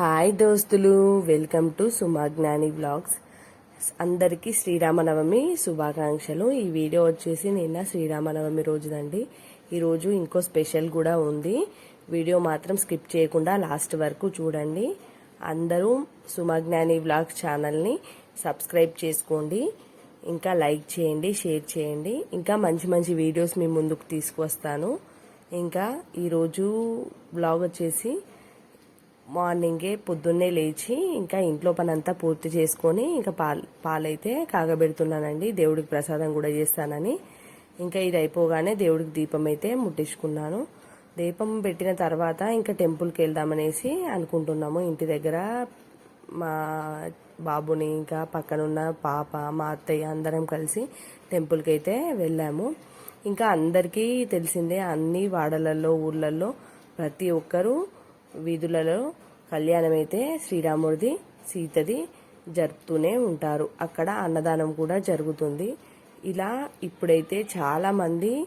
Hi దోస్తులు welcome to సుమాజ్ఞాని blogs అందరికీ శ్రీరామనవమి శుభాకాంక్షలు. ఈ వీడియో వచ్చేసి నిన్న శ్రీరామనవమి రోజునండి. ఈరోజు ఇంకో స్పెషల్ కూడా ఉంది. వీడియో మాత్రం స్కిప్ చేయకుండా లాస్ట్ వరకు చూడండి. అందరూ సుమాజ్ఞాని బ్లాగ్స్ ఛానల్ని సబ్స్క్రైబ్ చేసుకోండి. ఇంకా లైక్ చేయండి షేర్ చేయండి. ఇంకా మంచి మంచి వీడియోస్ మీ ముందుకు తీసుకొస్తాను ఇంకా ఈరోజు బ్లాగ్ వచ్చేసి మార్నింగే పొద్దున్నే లేచి ఇంకా ఇంట్లో పని అంతా పూర్తి చేసుకొని ఇంకా పాలు పాలైతే కాగబెడుతున్నానండి. దేవుడికి ప్రసాదం కూడా చేస్తానని. ఇంకా ఇది అయిపోగానే దేవుడికి దీపం అయితే ముట్టించుకున్నాను. దీపం పెట్టిన తర్వాత ఇంకా టెంపుల్కి వెళ్దామనేసి అనుకుంటున్నాము. ఇంటి దగ్గర మా బాబుని ఇంకా పక్కనున్న పాప మా అత్తయ్య అందరం కలిసి టెంపుల్కి అయితే వెళ్ళాము. ఇంకా అందరికీ తెలిసిందే అన్ని వాడలలో ఊళ్ళల్లో ప్రతి ఒక్కరూ వీధులలో కళ్యాణం అయితే శ్రీరాముడిది సీతది జరుపుతూనే ఉంటారు. అక్కడ అన్నదానం కూడా జరుగుతుంది. ఇలా ఇప్పుడైతే చాలా మంది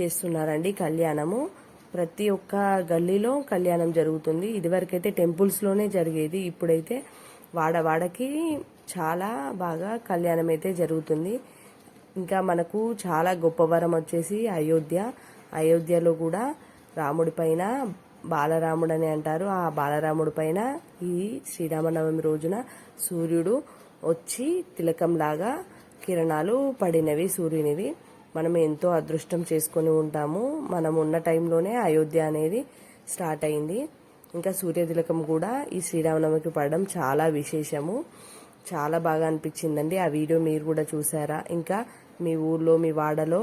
చేస్తున్నారండి కళ్యాణము. ప్రతి ఒక్క గల్లీలో కళ్యాణం జరుగుతుంది. ఇదివరకైతే టెంపుల్స్లోనే జరిగేది. ఇప్పుడైతే వాడవాడకి చాలా బాగా కళ్యాణం అయితే జరుగుతుంది. ఇంకా మనకు చాలా గొప్ప వరం వచ్చేసి అయోధ్య. అయోధ్యలో కూడా రాముడి పైన బాలరాముడు అని అంటారు. ఆ బాలరాముడి పైన ఈ శ్రీరామనవమి రోజున సూర్యుడు వచ్చి తిలకంలాగా కిరణాలు పడినవి సూర్యునివి. మనం ఎంతో అదృష్టం చేసుకొని ఉంటాము. మనం ఉన్న టైంలోనే అయోధ్య అనేది స్టార్ట్ అయింది. ఇంకా సూర్య తిలకం కూడా ఈ శ్రీరామనవమికి పడడం చాలా విశేషము. చాలా బాగా అనిపించిందండి. ఆ వీడియో మీరు కూడా చూసారా? ఇంకా మీ ఊర్లో మీ వాడలో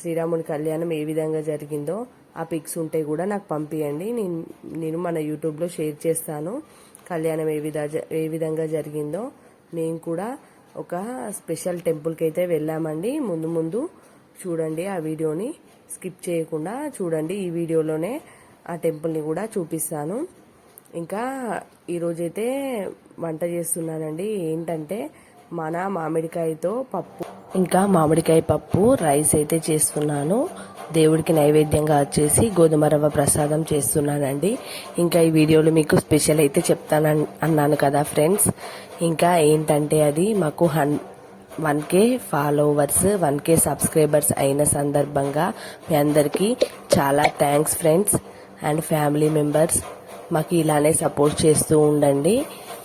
శ్రీరాముని కళ్యాణం ఏ విధంగా జరిగిందో ఆ పిక్స్ ఉంటే కూడా నాకు పంపించండి నేను నేను మన యూట్యూబ్లో షేర్ చేస్తాను. కళ్యాణం ఏ విధ ఏ విధంగా జరిగిందో. నేను కూడా ఒక స్పెషల్ టెంపుల్కి అయితే వెళ్ళామండి. ముందు ముందు చూడండి ఆ వీడియోని స్కిప్ చేయకుండా చూడండి. ఈ వీడియోలోనే ఆ టెంపుల్ని కూడా చూపిస్తాను. ఇంకా ఈరోజైతే వంట చేస్తున్నానండి. ఏంటంటే మన మామిడికాయతో పప్పు ఇంకా మామిడికాయ పప్పు రైస్ అయితే చేస్తున్నాను. దేవుడికి నైవేద్యంగా వచ్చేసి గోధుమ రవ్వ ప్రసాదం చేస్తున్నానండి. ఇంకా ఈ వీడియోలో మీకు స్పెషల్ అయితే చెప్తాను అన్నాను కదా ఫ్రెండ్స్ ఇంకా ఏంటంటే అది మాకు హన్ one K followers one K subscribers అయిన సందర్భంగా మీ అందరికీ చాలా thanks friends and family members మాకు ఇలానే సపోర్ట్ చేస్తూ ఉండండి.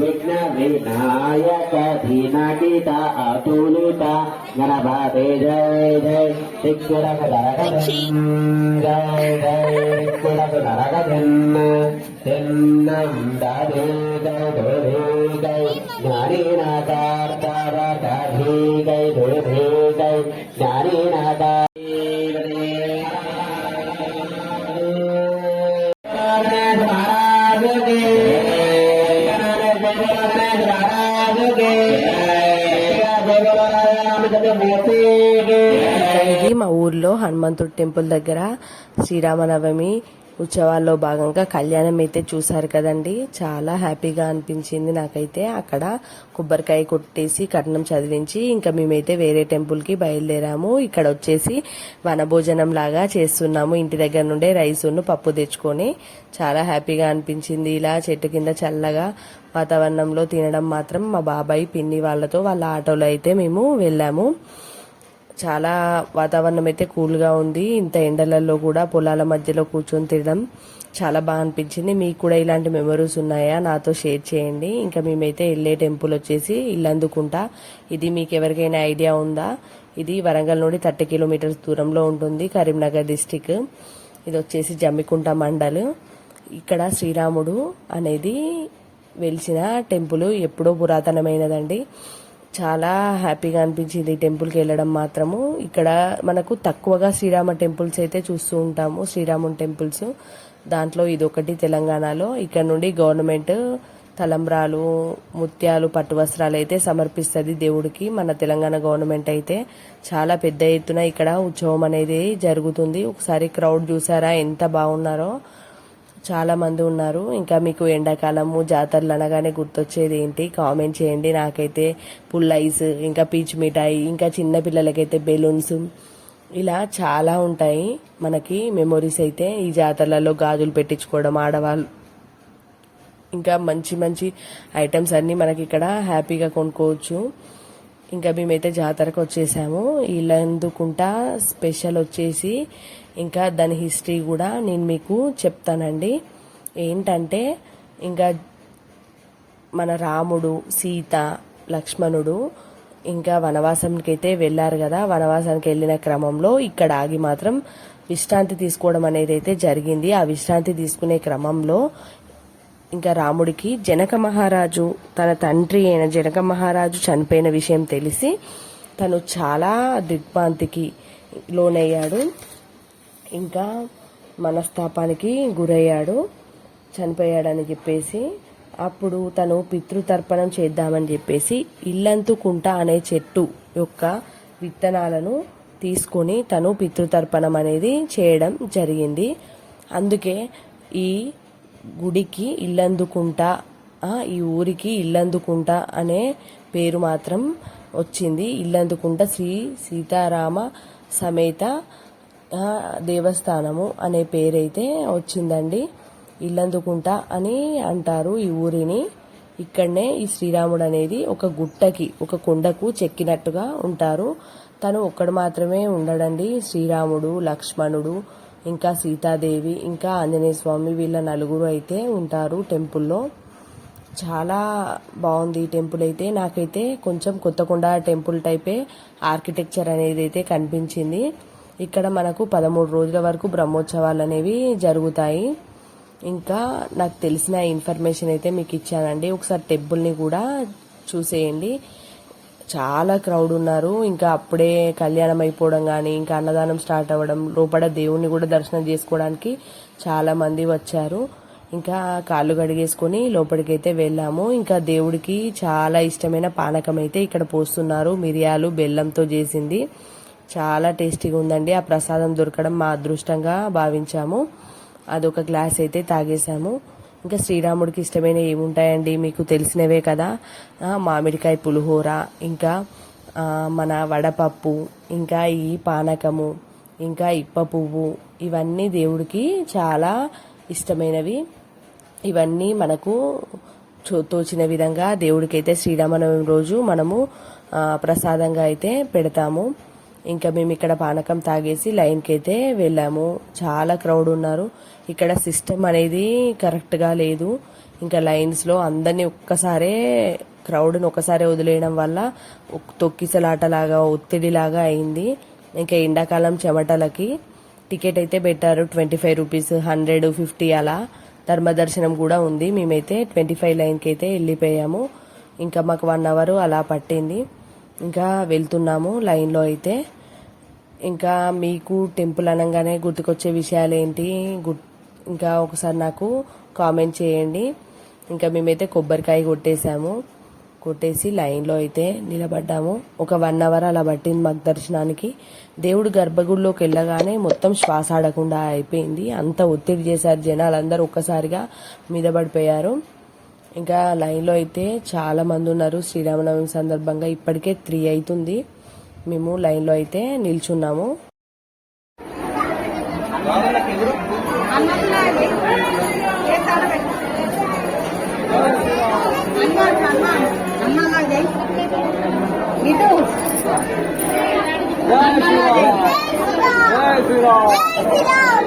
విఘ్న వినాయక ధీనగిత అతులిత గణపతి జయ జయ శిక్షులకు జయ జయ శిక్షులకు నరక జన్మ జన్మం దే గై జ్ఞానినాథార్థీ గై ధీ గై జ్ఞానినాథ మా ఊర్లో హనుమంతుడి టెంపుల్ దగ్గర శ్రీరామనవమి ఉత్సవాల్లో భాగంగా కళ్యాణం అయితే చూసారు కదండి. చాలా హ్యాపీగా అనిపించింది నాకైతే. అక్కడ కొబ్బరికాయ కొట్టేసి కట్నం చదివించి ఇంకా మేమైతే వేరే టెంపుల్కి బయలుదేరాము. ఇక్కడ వచ్చేసి వనభోజనం లాగా చేస్తున్నాము. ఇంటి దగ్గర నుండే రైసును పప్పు తెచ్చుకొని. చాలా హ్యాపీగా అనిపించింది. ఇలా చెట్టు కింద చల్లగా వాతావరణంలో తినడం మాత్రం మా బాబాయ్ పిన్ని వాళ్ళతో వాళ్ళ ఆటోలో అయితే మేము వెళ్ళాము. చాలా వాతావరణం అయితే కూల్గా ఉంది. ఇంత ఎండలలో కూడా పొలాల మధ్యలో కూర్చొని తినడం చాలా బాగా అనిపించింది. మీకు కూడా ఇలాంటి మెమరీస్ ఉన్నాయా? నాతో షేర్ చేయండి. ఇంకా మేమైతే వెళ్ళే టెంపుల్ వచ్చేసి ఇల్లందుకుంటా ఇది మీకు ఎవరికైనా ఐడియా ఉందా? ఇది వరంగల్ నుండి థర్టీ కిలోమీటర్స్ దూరంలో ఉంటుంది. కరీంనగర్ డిస్టిక్ ఇది వచ్చేసి జమ్మికుంట మండల్. ఇక్కడ శ్రీరాముడు అనేది వెలిసిన టెంపుల్. ఎప్పుడో పురాతనమైనదండి. చాలా హ్యాపీగా అనిపించింది టెంపుల్కి వెళ్ళడం మాత్రము. ఇక్కడ మనకు తక్కువగా శ్రీరామ టెంపుల్స్ అయితే చూస్తూ ఉంటాము శ్రీరాముని టెంపుల్స్. దాంట్లో ఇదొకటి తెలంగాణలో. ఇక్కడ నుండి గవర్నమెంట్ తలంబ్రాలు ముత్యాలు పట్టు వస్త్రాలు అయితే సమర్పిస్తుంది దేవుడికి. మన తెలంగాణ గవర్నమెంట్ అయితే చాలా పెద్ద ఎత్తున ఇక్కడ ఉత్సవం అనేది జరుగుతుంది. ఒకసారి క్రౌడ్ చూసారా ఎంత బాగున్నారో. చాలామంది ఉన్నారు. ఇంకా మీకు ఎండాకాలము జాతరలు అనగానే గుర్తొచ్చేది ఏంటి? కామెంట్ చేయండి. నాకైతే పుల్ ఐస్ ఇంకా పీచ్ మిఠాయి ఇంకా చిన్న పిల్లలకైతే బెలూన్స్. ఇలా చాలా ఉంటాయి. మనకి మెమొరీస్ అయితే ఈ జాతరలలో గాజులు పెట్టించుకోవడం ఆడవాళ్ళు ఇంకా మంచి మంచి ఐటమ్స్ అన్నీ మనకి ఇక్కడ హ్యాపీగా కొనుక్కోవచ్చు. ఇంకా మేమైతే జాతరకు వచ్చేసాము. ఇల్లందుకుంటా స్పెషల్ వచ్చేసి ఇంకా దాని హిస్టరీ కూడా నేను మీకు చెప్తానండి. ఏంటంటే ఇంకా మన రాముడు సీత లక్ష్మణుడు ఇంకా వనవాసంకి అయితే వెళ్ళారు కదా. వనవాసానికి వెళ్ళిన క్రమంలో ఇక్కడ ఆగి మాత్రం విశ్రాంతి తీసుకోవడం అనేది అయితే జరిగింది. ఆ విశ్రాంతి తీసుకునే క్రమంలో ఇంకా రాముడికి జనక మహారాజు తన తండ్రి అయిన జనక మహారాజు చనిపోయిన విషయం తెలిసి తను చాలా దిగ్భాంతికి లోనయ్యాడు. ఇంకా మనస్తాపానికి గురయ్యాడు. చనిపోయాడని చెప్పేసి అప్పుడు తను పితృతర్పణం చేద్దామని చెప్పేసి ఇల్లంతుకుంట అనే చెట్టు యొక్క విత్తనాలను తీసుకొని తను పితృతర్పణం అనేది చేయడం జరిగింది. అందుకే ఈ గుడికి ఇల్లందుకుంట ఈ ఊరికి ఇల్లందుకుంట అనే పేరు మాత్రం వచ్చింది. ఇల్లందుకుంట శ్రీ సీతారామ సమేత దేవస్థానము అనే పేరైతే వచ్చిందండి. ఇల్లందుకుంట అని అంటారు ఈ ఊరిని. ఇక్కడనే ఈ శ్రీరాముడు అనేది ఒక గుట్టకి ఒక కొండకు చెక్కినట్టుగా ఉంటారు. తను ఒక్కడు మాత్రమే ఉండడండి. శ్రీరాముడు లక్ష్మణుడు ఇంకా సీతాదేవి ఇంకా ఆంజనేయ స్వామి వీళ్ళ నలుగురు అయితే ఉంటారు టెంపుల్లో. చాలా బాగుంది ఈ టెంపుల్ అయితే. నాకైతే కొంచెం కొత్తకొండ టెంపుల్ టైపే ఆర్కిటెక్చర్ అనేది అయితే కనిపించింది. ఇక్కడ మనకు పదమూడు రోజుల వరకు బ్రహ్మోత్సవాలు అనేవి జరుగుతాయి. ఇంకా నాకు తెలిసిన ఇన్ఫర్మేషన్ అయితే మీకు ఇచ్చానండి. ఒకసారి టెంపుల్ని కూడా చూసేయండి. చాలా క్రౌడ్ ఉన్నారు. ఇంకా అప్పుడే కళ్యాణం అయిపోవడం కానీ ఇంకా అన్నదానం స్టార్ట్ అవ్వడం లోపల దేవుణ్ణి కూడా దర్శనం చేసుకోవడానికి చాలా మంది వచ్చారు. ఇంకా కాళ్ళు కడిగేసుకొని లోపలికైతే వెళ్ళాము. ఇంకా దేవుడికి చాలా ఇష్టమైన పానకం అయితే ఇక్కడ పోస్తున్నారు. మిరియాలు బెల్లంతో చేసింది. చాలా టేస్టీగా ఉందండి. ఆ ప్రసాదం దొరకడం మా అదృష్టంగా భావించాము. అదొక గ్లాస్ అయితే తాగేశాము. ఇంకా శ్రీరాముడికి ఇష్టమైన ఏముంటాయండి? మీకు తెలిసినవే కదా. మామిడికాయ పులిహోర ఇంకా మన వడపప్పు ఇంకా ఈ పానకము ఇంకా ఇప్ప పువ్వు ఇవన్నీ దేవుడికి చాలా ఇష్టమైనవి. ఇవన్నీ మనకు తోచిన విధంగా దేవుడికైతే శ్రీరామనవమి రోజు మనము ప్రసాదంగా అయితే పెడతాము. ఇంకా మేము ఇక్కడ పానకం తాగేసి లైన్కి అయితే వెళ్ళాము. చాలా క్రౌడ్ ఉన్నారు. ఇక్కడ సిస్టమ్ అనేది కరెక్ట్గా లేదు. ఇంకా లైన్స్లో అందరినీ ఒక్కసారే క్రౌడ్ని ఒకసారి వదిలేయడం వల్ల తొక్కిసలాటలాగా ఒత్తిడిలాగా అయింది. ఇంకా ఎండాకాలం చెమటలకి టికెట్ అయితే పెట్టారు. Twenty five rupees hundred fifty అలా. ధర్మదర్శనం కూడా ఉంది. మేమైతే ట్వంటీ ఫైవ్ లైన్కి అయితే వెళ్ళిపోయాము. ఇంకా మాకు వన్ అవర్ అలా పట్టింది. ఇంకా వెళ్తున్నాము లైన్లో అయితే. ఇంకా మీకు టెంపుల్ అనగానే గుర్తుకొచ్చే విషయాలు ఏంటి ఇంకా ఒకసారి నాకు కామెంట్ చేయండి. ఇంకా మేమైతే కొబ్బరికాయ కొట్టేశాము. కొట్టేసి లైన్లో అయితే నిలబడ్డాము. ఒక వన్ అవర్ అలా పట్టింది మాకు దర్శనానికి. దేవుడు గర్భగుడిలోకి వెళ్ళగానే మొత్తం శ్వాస ఆడకుండా అయిపోయింది. అంత ఒత్తిడి చేశారు జనాలు. అందరూ ఒక్కసారిగా మీద పడిపోయారు. ఇంకా లైన్లో అయితే చాలా మంది ఉన్నారు. శ్రీరామనవమి సందర్భంగా ఇప్పటికే త్రీ అవుతుంది మేము లైన్లో అయితే నిల్చున్నాము. శ్రీరామ్.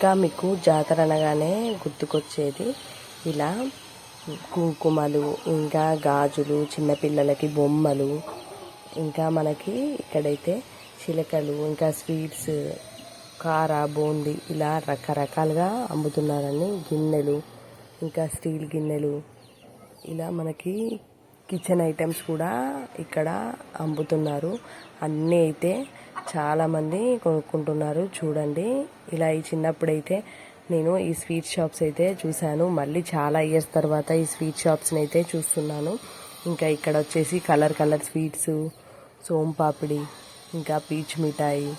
ఇంకా మీకు జాతర అనగానే గుర్తుకొచ్చేది ఇలా కుంకుమలు ఇంకా గాజులు చిన్నపిల్లలకి బొమ్మలు ఇంకా మనకి ఇక్కడైతే చిలకలు ఇంకా స్వీట్స్ కార బూంది ఇలా రకరకాలుగా అమ్ముతున్నారని గిన్నెలు ఇంకా స్టీల్ గిన్నెలు. ఇలా మనకి కిచెన్ ఐటమ్స్ కూడా ఇక్కడ అమ్ముతున్నారు. అన్నీ అయితే చాలామంది కొనుక్కుంటున్నారు. చూడండి ఇలా ఈ చిన్నప్పుడైతే నేను ఈ స్వీట్ షాప్స్ అయితే చూశాను. మళ్ళీ చాలా ఇయర్స్ తర్వాత ఈ స్వీట్ షాప్స్ని అయితే చూస్తున్నాను. ఇంకా ఇక్కడ వచ్చేసి కలర్ కలర్ స్వీట్స్ సోంపాపిడి ఇంకా పీచ్ మిఠాయి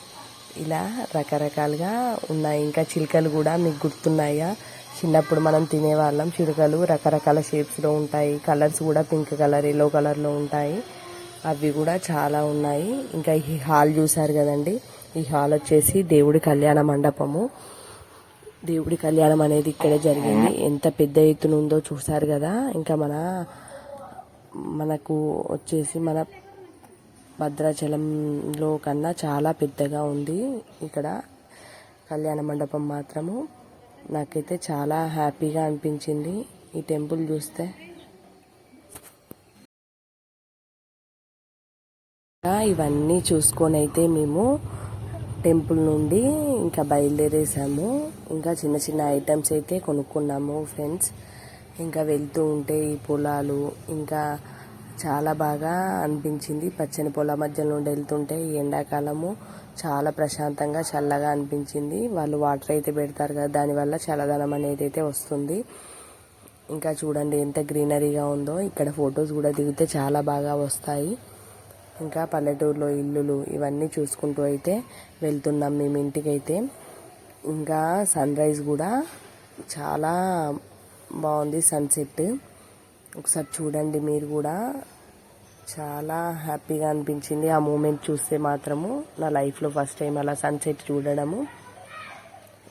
ఇలా రకరకాలుగా ఉన్నాయి. ఇంకా చిలుకలు కూడా మీకు గుర్తున్నాయా? చిన్నప్పుడు మనం తినేవాళ్ళం. చిలుకలు రకరకాల షేప్స్లో ఉంటాయి. కలర్స్ కూడా పింక్ కలర్ ఎల్లో కలర్లో ఉంటాయి. అవి కూడా చాలా ఉన్నాయి. ఇంకా ఈ హాల్ చూసారు కదండి. ఈ హాల్ వచ్చేసి దేవుడి కళ్యాణ మండపము. దేవుడి కళ్యాణం అనేది ఇక్కడే జరిగింది. ఎంత పెద్ద ఎత్తున ఉందో చూసారు కదా. ఇంకా మన మనకు వచ్చేసి మన భద్రాచలంలో కన్నా చాలా పెద్దగా ఉంది. ఇక్కడ కళ్యాణ మండపం మాత్రము. నాకైతే చాలా హ్యాపీగా అనిపించింది ఈ టెంపుల్ చూస్తే. ఇంకా ఇవన్నీ చూసుకొని అయితే మేము టెంపుల్ నుండి ఇంకా బయలుదేరేసాము. ఇంకా చిన్న చిన్న ఐటమ్స్ అయితే కొనుక్కున్నాము ఫ్రెండ్స్. ఇంకా వెళ్తూ ఉంటే ఈ పొలాలు ఇంకా చాలా బాగా అనిపించింది. పచ్చని పొల మధ్యలో నుండి వెళ్తుంటే ఈ ఎండాకాలము చాలా ప్రశాంతంగా చల్లగా అనిపించింది. వాళ్ళు వాటర్ అయితే పెడతారు కదా దానివల్ల చల్లదనం అనేది అయితే వస్తుంది. ఇంకా చూడండి ఎంత గ్రీనరీగా ఉందో. ఇక్కడ ఫొటోస్ కూడా దిగితే చాలా బాగా వస్తాయి. ఇంకా పల్లెటూరులో ఇల్లులు ఇవన్నీ చూసుకుంటూ అయితే వెళ్తున్నాం మేము ఇంటికి అయితే ఇంకా సన్ రైజ్ కూడా చాలా బాగుంది సన్సెట్ ఒకసారి చూడండి మీరు కూడా. చాలా హ్యాపీగా అనిపించింది ఆ మూమెంట్ చూస్తే మాత్రము. నా లైఫ్లో ఫస్ట్ టైం అలా సన్సెట్ చూడడము.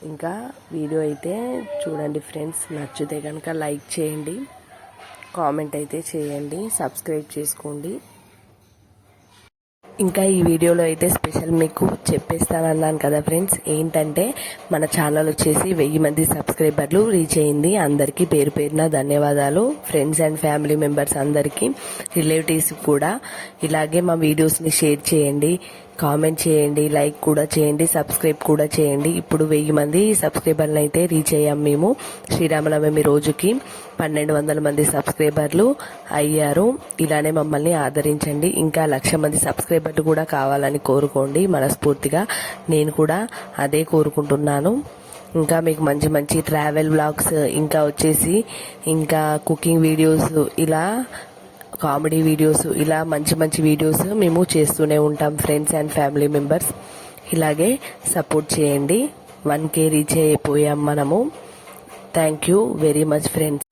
ఇంకా వీడియో అయితే చూడండి ఫ్రెండ్స్ నచ్చితే కనుక లైక్ చేయండి కామెంట్ అయితే చేయండి సబ్స్క్రైబ్ చేసుకోండి. ఇంకా ఈ వీడియోలో అయితే స్పెషల్ మీకు చెప్పేస్తానన్నాను కదా ఫ్రెండ్స్. ఏంటంటే మన ఛానల్ వచ్చేసి వెయ్యి మంది సబ్స్క్రైబర్లు రీచ్ అయింది. అందరికీ పేరు పేరున ధన్యవాదాలు. ఫ్రెండ్స్ అండ్ ఫ్యామిలీ మెంబర్స్ అందరికీ రిలేటివ్స్ కూడా. ఇలాగే మా వీడియోస్ని షేర్ చేయండి. కామెంట్ చేయండి లైక్ కూడా చేయండి సబ్స్క్రైబ్ కూడా చేయండి. ఇప్పుడు వెయ్యి మంది సబ్స్క్రైబర్లు అయితే రీచ్ అయ్యాం మేము. శ్రీరామనవమి రోజుకి పన్నెండు వందల మంది సబ్స్క్రైబర్లు అయ్యారు. ఇలానే మమ్మల్ని ఆదరించండి. ఇంకా లక్ష మంది సబ్స్క్రైబర్లు కూడా కావాలని కోరుకోండి మనస్ఫూర్తిగా. నేను కూడా అదే కోరుకుంటున్నాను. ఇంకా మీకు మంచి మంచి ట్రావెల్ బ్లాగ్స్ ఇంకా వచ్చేసి ఇంకా కుకింగ్ వీడియోస్ ఇలా కామెడీ వీడియోస్ ఇలా మంచి మంచి వీడియోస్ మేము చేస్తూనే ఉంటాం ఫ్రెండ్స్ అండ్ ఫ్యామిలీ మెంబర్స్ ఇలాగే సపోర్ట్ చేయండి. వన్ కే రీచ్ అయిపోయాం మనము. Thank you very much friends